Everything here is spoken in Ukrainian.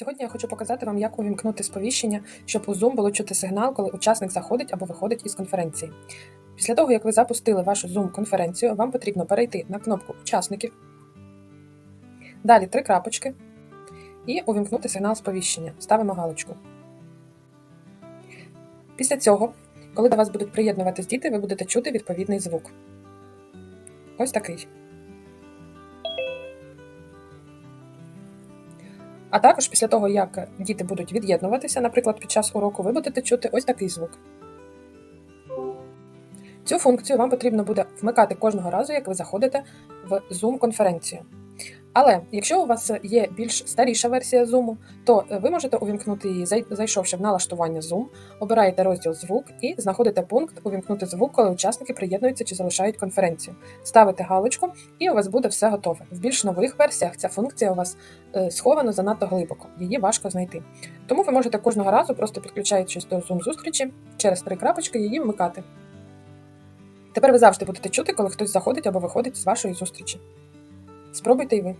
Сьогодні я хочу показати вам, як увімкнути сповіщення, щоб у Zoom було чути сигнал, коли учасник заходить або виходить із конференції. Після того, як ви запустили вашу Zoom-конференцію, вам потрібно перейти на кнопку Учасників, далі три крапочки і увімкнути сигнал сповіщення. Ставимо галочку. Після цього, коли до вас будуть приєднуватись діти, ви будете чути відповідний звук. Ось такий. А також після того, як діти будуть від'єднуватися, наприклад, під час уроку, ви будете чути ось такий звук. Цю функцію вам потрібно буде вмикати кожного разу, як ви заходите в Zoom-конференцію. Але якщо у вас є більш старіша версія Zoom, то ви можете увімкнути її, зайшовши в налаштування Zoom, обираєте розділ звук і знаходите пункт Увімкнути звук, коли учасники приєднуються чи залишають конференцію. Ставите галочку, і у вас буде все готове. В більш нових версіях ця функція у вас е, схована занадто глибоко, її важко знайти. Тому ви можете кожного разу, просто підключаючись до Zoom зустрічі, через три крапочки її вмикати. Тепер ви завжди будете чути, коли хтось заходить або виходить з вашої зустрічі. Спробуйте й ви.